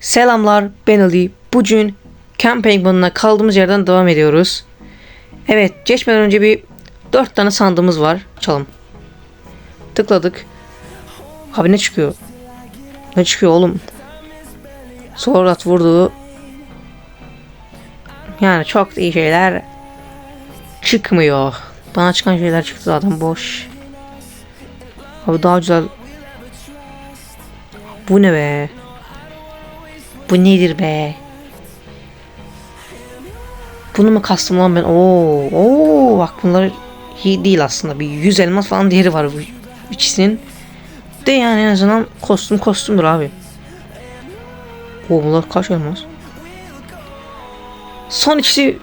Selamlar ben Ali. Bugün Camping Bun'la kaldığımız yerden devam ediyoruz. Evet geçmeden önce bir 4 tane sandığımız var. Çalım. Tıkladık. Abi ne çıkıyor? Ne çıkıyor oğlum? Sorrat vurdu. Yani çok iyi şeyler çıkmıyor. Bana çıkan şeyler çıktı zaten boş. Abi daha güzel. Bu ne be? Bu nedir be? Bunu mu kastım lan ben? Oo, oo bak bunlar iyi değil aslında. Bir 100 elmas falan değeri var bu ikisinin. De yani en azından kostüm kostümdür abi. Oo bunlar kaç elmas? Son ikisi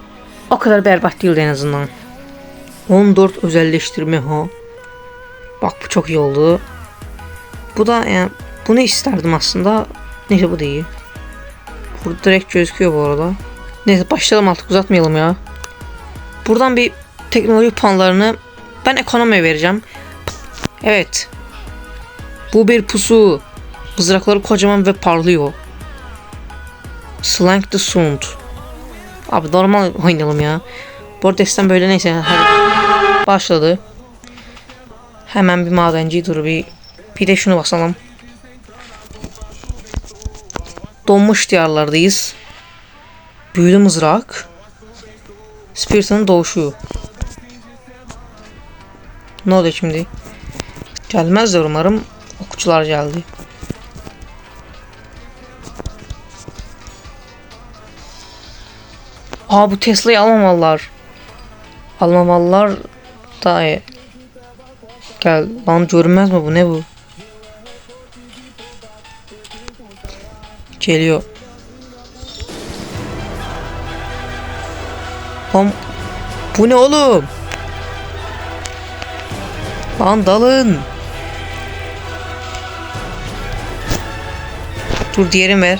o kadar berbat değildi en azından. 14 özelleştirme ha. Bak bu çok iyi oldu. Bu da yani bunu isterdim aslında. Neyse bu da iyi. Burada direkt gözüküyor bu arada. Neyse başlayalım artık uzatmayalım ya. Buradan bir teknoloji puanlarını ben ekonomiye vereceğim. Evet. Bu bir pusu. Mızrakları kocaman ve parlıyor. Slank the Sound. Abi normal oynayalım ya. Bu arada böyle neyse. Hadi. Başladı. Hemen bir madenci dur bir. Bir de şunu basalım. Donmuş diyarlardayız. Büyülü mızrak. Spirit'in doğuşu. Ne oluyor şimdi? Gelmezler umarım. Okçular geldi. Aa bu Tesla'yı almamalılar. Almamalılar daha iyi. Gel lan görünmez mi bu ne bu? Geliyor. Lan bu ne oğlum? Lan dalın. Dur diğerini ver.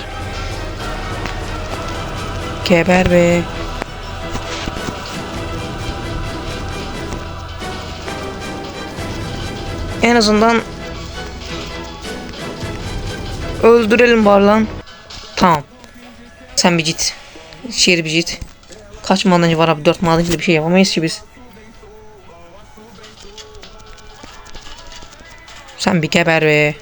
Geber be. En azından öldürelim bari lan. Tamam. Sen bir git. İçeri bir git. Kaç madencı var abi? 4 madenciyle bir şey yapamayız ki biz. Sen bir geber be.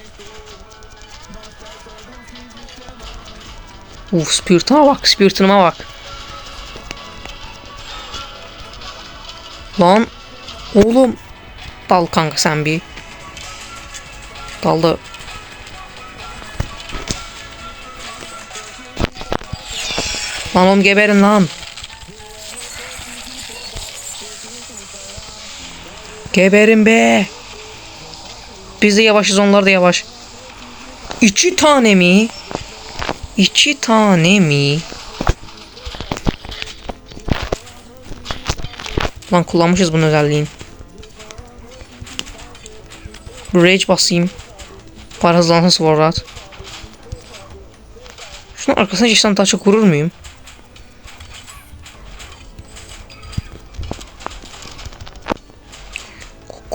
Uf spiritıma bak spiritıma bak. Lan oğlum dal kanka sen bir. Daldı. Lan oğlum geberin lan. Geberin be. Biz de yavaşız onlar da yavaş. İki tane mi? İki tane mi? Lan kullanmışız bunun özelliğini. Rage basayım. Para hızlansın Sword Şunun arkasına geçsem daha çok vurur muyum?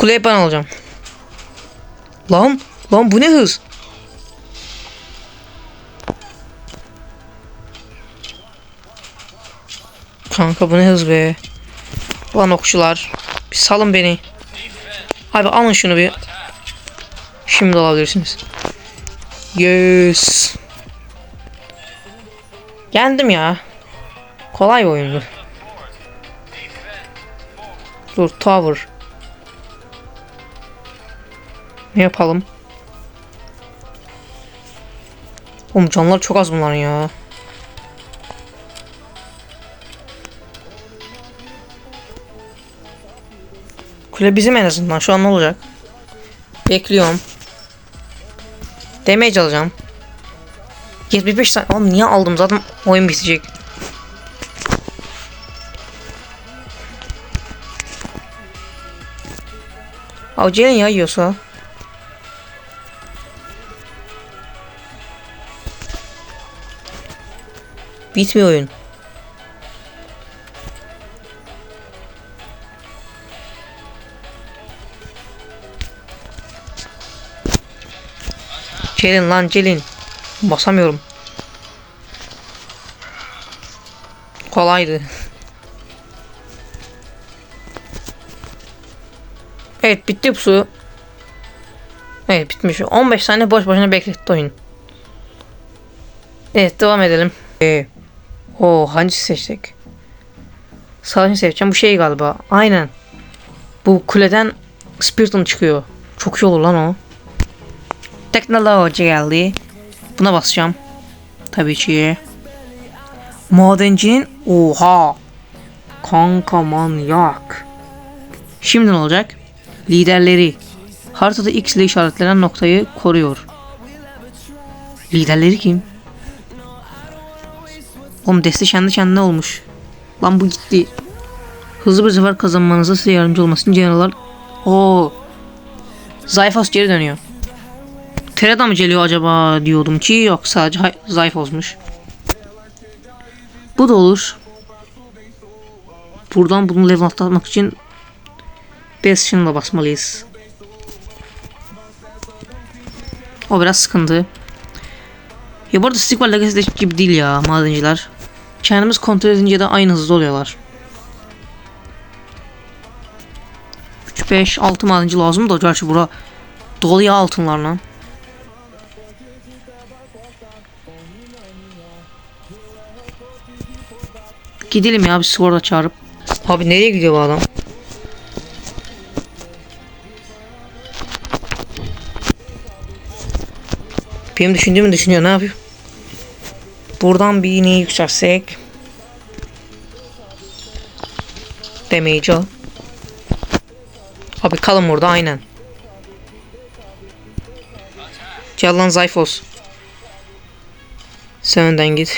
Kuleyi ben alacağım. Lan, lan bu ne hız? Kanka bu ne hız be. Lan okçular. Bir salın beni. Abi alın şunu bir. Şimdi alabilirsiniz. Yes. Yendim ya. Kolay bir oyundu. Dur tower. Ne yapalım? Oğlum canlar çok az bunların ya. Kule bizim en azından. Şu an ne olacak? Bekliyorum. Damage alacağım. 75 saniye. Oğlum niye aldım? Zaten oyun bitecek. Avcıya ya yiyorsa. Bitmiyor oyun. Gelin lan gelin. Basamıyorum. Kolaydı. Evet bitti bu su. Evet bitmiş. 15 saniye boş boşuna bekletti oyun. Evet devam edelim. Ee, o hangisi seçtik? Sağını seçeceğim. Bu şey galiba. Aynen. Bu kuleden Spiriton çıkıyor. Çok iyi olur lan o. Teknoloji geldi. Buna basacağım. Tabii ki. Madencinin oha. Kanka manyak. Şimdi ne olacak? Liderleri. Haritada X ile işaretlenen noktayı koruyor. Liderleri kim? Oğlum deste kendi kendine olmuş. Lan bu gitti. Hızlı bir zafer kazanmanıza size yardımcı olmasın Generallar. Oo. Zayfos geri dönüyor. Terada mı geliyor acaba diyordum ki yok sadece Zayfos'muş. Bu da olur. Buradan bunu level atlatmak için Bastion'la basmalıyız. O biraz sıkıntı. Ya bu arada Stick var Legacy'deki gibi değil ya madenciler. Kendimiz kontrol edince de aynı hızda oluyorlar. 3, 5, 6 madenci lazım da gerçi bura dolu ya altınlarla. Gidelim ya bir Sword'a çağırıp. Abi nereye gidiyor bu adam? Benim düşündüğümü düşünüyor ne yapıyor? Buradan bir iğneyi yükseltsek. Damage al. Abi kalın burada aynen. Gel lan Zayfos. Sen önden git.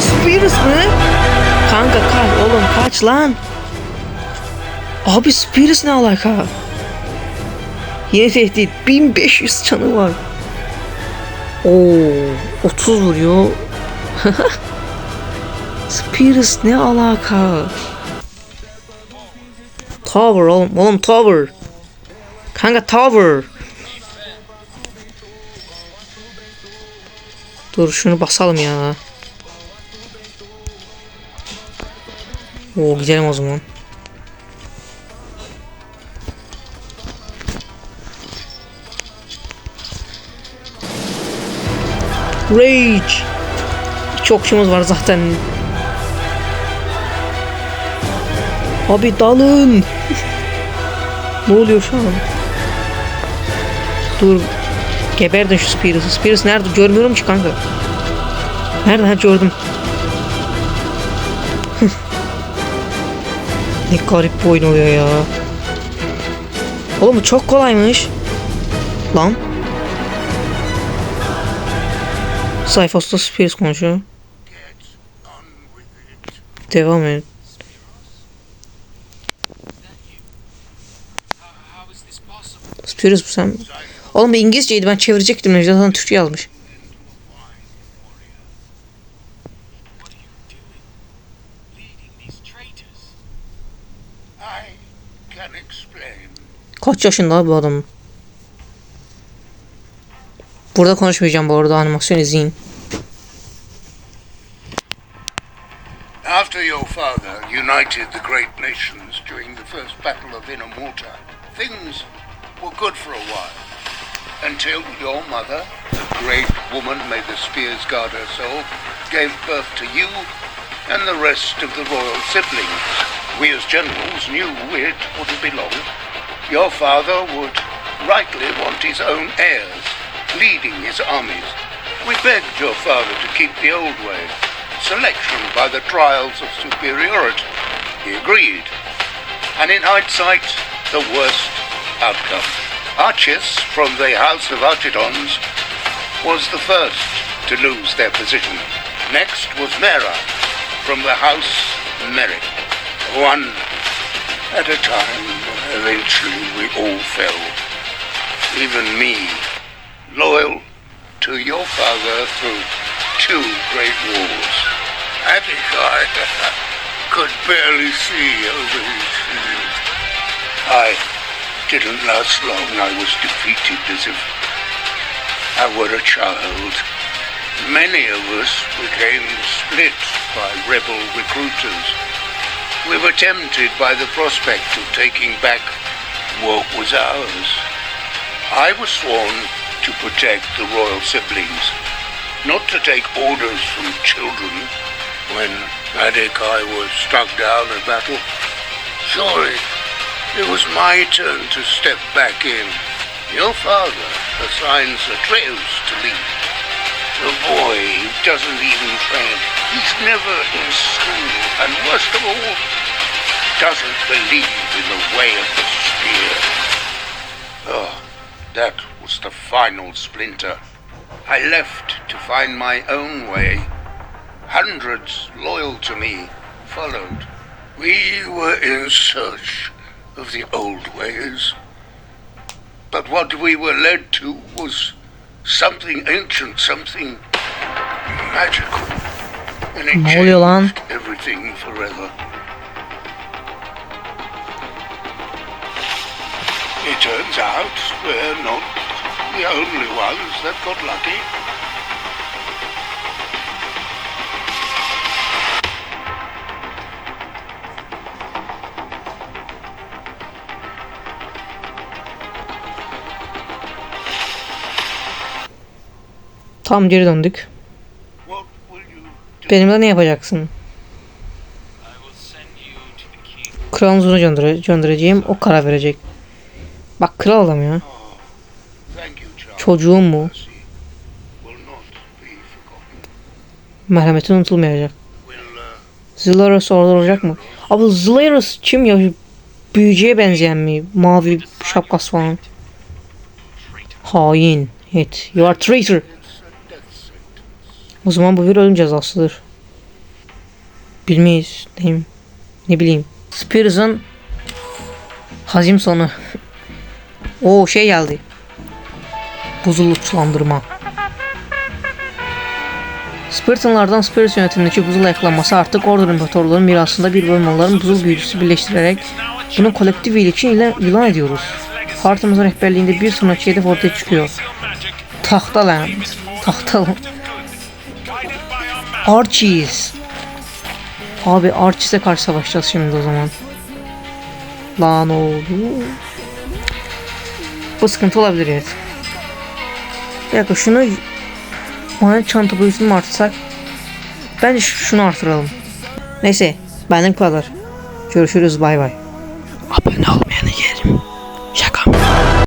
Spears mı? Kanka kaç oğlum kaç lan. Abi Spears ne alaka? Yeni tehdit 1500 canı var. Oo 30 vuruyor. Spears ne alaka? Tower oğlum, oğlum tower. Kanka tower. Dur şunu basalım ya. Oo gidelim o zaman. Rage. Çok şeyimiz var zaten. Abi dalın. ne oluyor şu an? Dur. Geberdin şu Spears'ı. Spears nerede? Görmüyorum ki kanka. Nerede? Ha gördüm. ne garip bir oyun oluyor ya. Oğlum bu çok kolaymış. Lan. Sayfasında Spears konuşuyor. Devam et. Spears bu sen. Oğlum bu İngilizceydi ben çevirecektim. Han Türkçe yazmış. Kaç yaşında bu adam? Burada konuşmayacağım bu arada animasyon izleyin. After your father united the great nations during the first battle of Inamorta, things were good for a while. Until your mother, the great woman, may the spears guard her soul, gave birth to you and the rest of the royal siblings. We as generals knew it wouldn't be long. Your father would rightly want his own heirs, leading his armies. We begged your father to keep the old way, selection by the trials of superiority. He agreed. And in hindsight, the worst outcome. Archis from the House of Archidons was the first to lose their position. Next was Mera from the House Merrick. One at a time, eventually we all fell. Even me, loyal to your father through two great wars. I think I could barely see over his shield. I didn't last long. I was defeated as if I were a child. Many of us became split by rebel recruiters. We were tempted by the prospect of taking back what was ours. I was sworn to protect the royal siblings, not to take orders from children when Adekai was struck down in battle. Surely it was my turn to step back in. Your father assigns Atreus to lead. The boy doesn't even train. He's never in school, and worst of all, doesn't believe in the way of the spear. Oh, that was the final splinter. I left to find my own way. Hundreds loyal to me followed. We were in search of the old ways. But what we were led to was something ancient, something magical. And it Ne oluyor lan? changed everything forever. It turns out we're not the only ones that got lucky. Tam geri döndük. Benimle ne yapacaksın? Kralın huzuruna göndere- göndereceğim. O karar verecek. Bak kral adam ya. Çocuğum mu? Merhametin unutulmayacak. Orada olacak mı? Abi Zlaros kim ya? Büyücüye benzeyen mi? Mavi şapkası falan. Hain. Evet. You are traitor. O zaman bu bir ölüm cezasıdır. Bilmeyiz. Mi? Ne bileyim. Spears'ın hazim sonu. O şey geldi. Buzul uçlandırma. Spartanlardan Spears yönetimindeki buzul ayaklanması artık Order İmparatorluğu'nun mirasında bir bölüm buzul büyücüsü birleştirerek bunu kolektif iyilik ile ilan ediyoruz. Haritamızın rehberliğinde bir sonraki hedef ortaya çıkıyor. Tahta lan. Tahta. Archies. Abi Archies'e karşı savaşacağız şimdi o zaman. Lan oldu. Bu sıkıntı olabilir evet. Bir dakika şunu Mahanet çanta boyutunu mu artırsak? Bence şu- şunu artıralım. Neyse benden bu kadar. Görüşürüz bay bay.